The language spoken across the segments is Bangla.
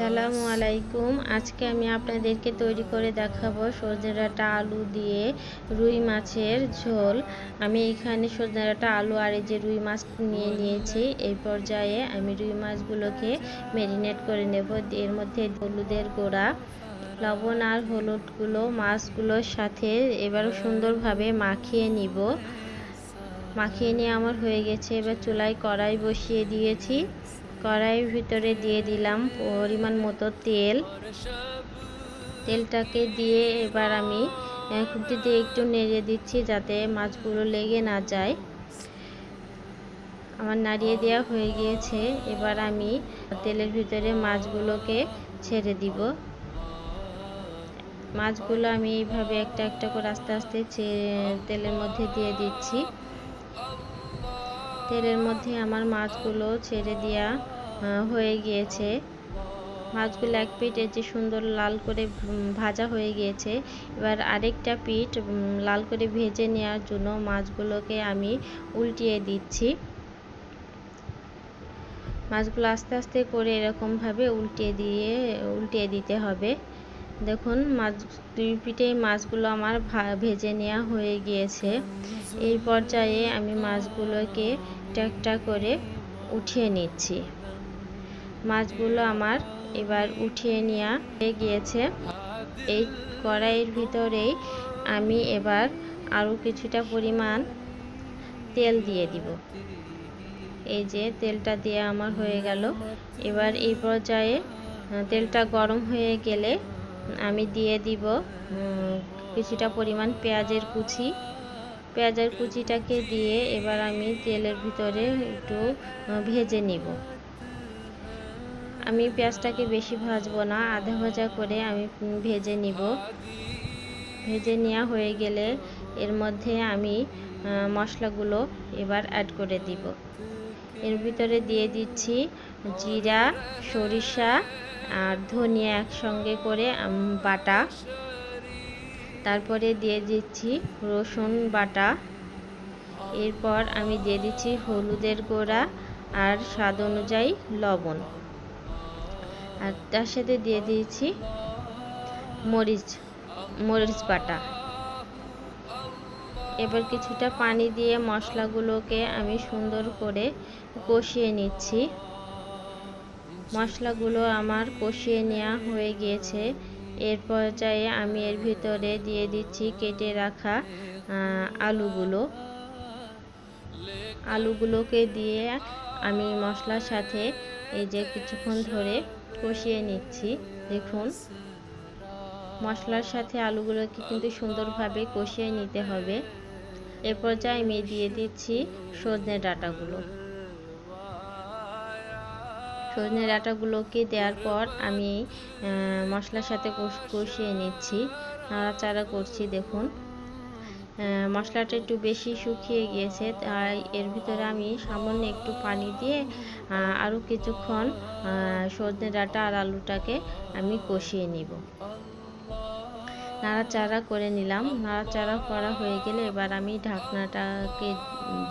সালামু আলাইকুম। আজকে আমি আপনাদেরকে তৈরি করে দেখাবো সজনে ডাঁটা আলু দিয়ে রুই মাছের ঝোল। আমি এখানে সজনে ডাঁটা আলু আর এই যে রুই মাছ নিয়ে নিয়েছি। এই পর্যায়ে আমি রুই মাছগুলোকে ম্যারিনেট করে নেব। এর মধ্যে হলুদের গোড়া, লবণ আর হলুদগুলো মাছগুলোর সাথে এবার সুন্দরভাবে মাখিয়ে নিব। মাখিয়ে নিয়ে আমার হয়ে গেছে। এবার চুলায় কড়াই বসিয়ে দিয়েছি। কড়াইয়ের ভিতরে দিয়ে দিলাম পরিমাণ মতো তেল। তেলটাকে দিয়ে এবার আমি খুঁটি দিয়ে একটু নেড়ে দিচ্ছি যাতে মাছগুলো লেগে না যায়। আমার নাড়িয়ে দেওয়া হয়ে গিয়েছে। এবার আমি তেলের ভিতরে মাছগুলোকে ছেড়ে দিব। মাছগুলো আমি এইভাবে একটা একটা করে আস্তে আস্তে তেলের মধ্যে দিয়ে দিচ্ছি। তেলের মধ্যে আমার মাছগুলো ছেড়ে দেওয়া হয়ে গিয়েছে। মাছগুলো এক পিঠ যে সুন্দর লাল করে ভাজা হয়ে গিয়েছে। এবার আরেকটা পিঠ লাল করে ভেজে নেওয়ার জন্য মাছগুলোকে আমি উল্টিয়ে দিচ্ছি। মাছগুলো আস্তে আস্তে করে এরকমভাবে উল্টিয়ে দিয়ে, উল্টিয়ে দিতে হবে। দেখুন, মাছ, দুই পিঠে মাছগুলো আমার ভেজে নেওয়া হয়ে গিয়েছে। এই পর্যায়ে আমি মাছগুলোকে একটা করে উঠিয়ে নিচ্ছি। মাছগুলো আমার এবার উঠিয়ে নেওয়া হয়ে গিয়েছে। এই কড়াইয়ের ভিতরেই আমি এবার আরও কিছুটা পরিমাণ তেল দিয়ে দিব। এই যে তেলটা দিয়ে আমার হয়ে গেল। এবার এই পর্যায়ে তেলটা গরম হয়ে গেলে আমি দিয়ে দিব কিছুটা পরিমাণ পেঁয়াজের কুচি। পেঁয়াজের কুচিটাকে দিয়ে এবার আমি তেলের ভিতরে একটু ভেজে নিব। আমি পেঁয়াজটাকে বেশি ভাজবো না, আধা ভাজা করে আমি ভেজে নিব। ভেজে নেওয়া হয়ে গেলে এর মধ্যে আমি মশলাগুলো এবার অ্যাড করে দিব। এর ভিতরে দিয়ে দিচ্ছি জিরা, সরিষা আর ধনিয়া একসঙ্গে করে বাটা। তারপরে দিয়ে দিচ্ছি রসুন বাটা। এরপর আমি দিয়ে দিচ্ছি হলুদের গোড়া আর স্বাদ অনুযায়ী লবণ। আর তার সাথে দিয়ে দিয়েছি মরিচ মরিচ বাটা। এবার কিছুটা পানি দিয়ে মশলাগুলোকে আমি সুন্দর করে কষিয়ে নিচ্ছি। মশলাগুলো আমার কষিয়ে নেওয়া হয়ে গিয়েছে। এর পর্যায়ে আমি এর ভিতরে দিয়ে দিচ্ছি কেটে রাখা আলুগুলো। আলুগুলোকে দিয়ে আমি মশলার সাথে এই যে কিছুক্ষণ ধরে কষিয়ে নিচ্ছি। দেখুন, মশলার সাথে আলুগুলোকে কিন্তু সুন্দরভাবে কষিয়ে নিতে হবে। এ পর্যায়ে আমি দিয়ে দিচ্ছি সজনে ডাটাগুলো। সজনে ডাটাগুলোকে দেওয়ার পর আমি মশলার সাথে কষিয়ে নিচ্ছি। নাড়াচাড়া করছি, দেখুন। মশলাটা একটু বেশি শুকিয়ে গিয়েছে, তাই এর ভিতরে আমি সামান্য একটু পানি দিয়ে আরও কিছুক্ষণ সজনে ডাঁটা আর আলুটাকে আমি কষিয়ে নিব। নাড়াচাড়া করে নিলাম। নাড়াচাড়া করা হয়ে গেলে এবার আমি ঢাকনাটাকে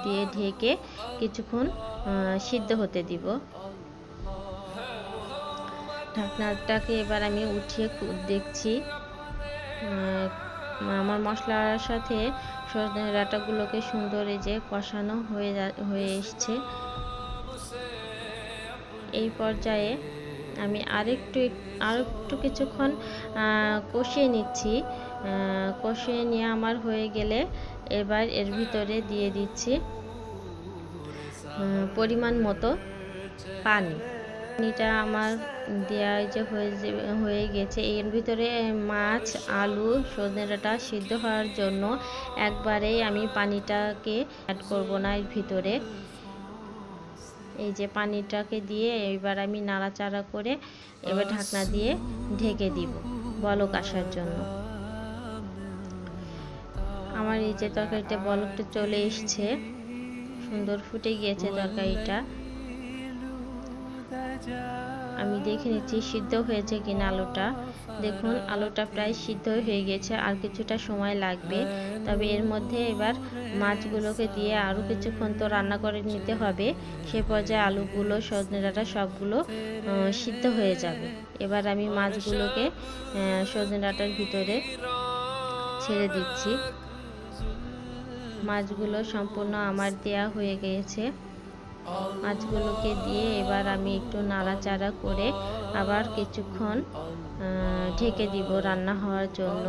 দিয়ে ঢেকে কিছুক্ষণ সিদ্ধ হতে দিব। ঢাকনাটাকে এবার আমি উঠিয়ে দেখছি আমার মশলার সাথে ডাঁটাগুলোকে সুন্দর এই যে কষানো হয়ে হয়ে এসছে। এই পর্যায়ে আমি আরেকটু আরেকটু কিছুক্ষণ কষিয়ে নিচ্ছি। কষিয়ে নিয়ে আমার হয়ে গেলে এবার এর ভিতরে দিয়ে দিচ্ছি পরিমাণ মতো পানি। পানিটা আমার দেওয়া যে হয়ে হয়ে গেছে। এর ভিতরে মাছ, আলু, সজনে সিদ্ধ হওয়ার জন্য একবারেই আমি পানিটাকে অ্যাড করব না এর ভিতরে। এই যে পানিটাকে দিয়ে এবার আমি নাড়াচাড়া করে এবার ঢাকনা দিয়ে ঢেকে দিব বলক আসার জন্য। আমার এই যে তরকারিটা বলকটা চলে এসছে, সুন্দর ফুটে গিয়েছে তরকারিটা। আমি দেখে নিচ্ছি, সিদ্ধ হয়েছে কিনা আলুটা। দেখুন, আলুটা প্রায় সিদ্ধ হয়ে গেছে, আর কিছুটা সময় লাগবে। তবে এর মধ্যে এবার মাছগুলোকে দিয়ে আরও কিছুক্ষণ তো রান্না করে নিতে হবে। সে পর্যায়ে আলুগুলো সজনে ডাঁটা সবগুলো সিদ্ধ হয়ে যাবে। এবার আমি মাছগুলোকে সজনে ডাঁটার ভিতরে ছেড়ে দিচ্ছি। মাছগুলো সম্পূর্ণ আমার দেয়া হয়ে গিয়েছে মাছগুলোকে দিয়ে এবার আমি একটু নাড়াচাড়া করে আবার কিছুক্ষণ ঢেকে দিব রান্না হওয়ার জন্য।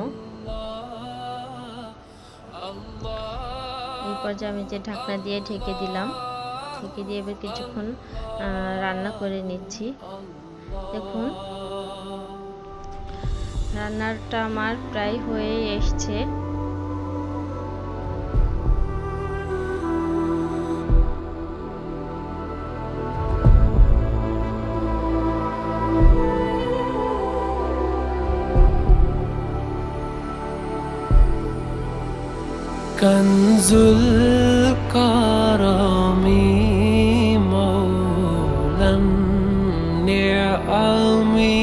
এই পর্যায়ে আমি যে ঢাকনা দিয়ে ঢেকে দিলাম, ঢেকে দিয়ে এবার কিছুক্ষণ রান্না করে নিচ্ছি। দেখুন, রান্নাটা আমার প্রায় হয়ে এসছে। কনজুল কারামি মৌলন নিয়ামি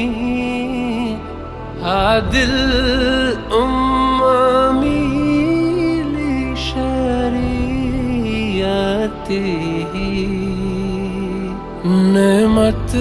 আদিল উম্মামি লিশরিয়াতিহি নেমত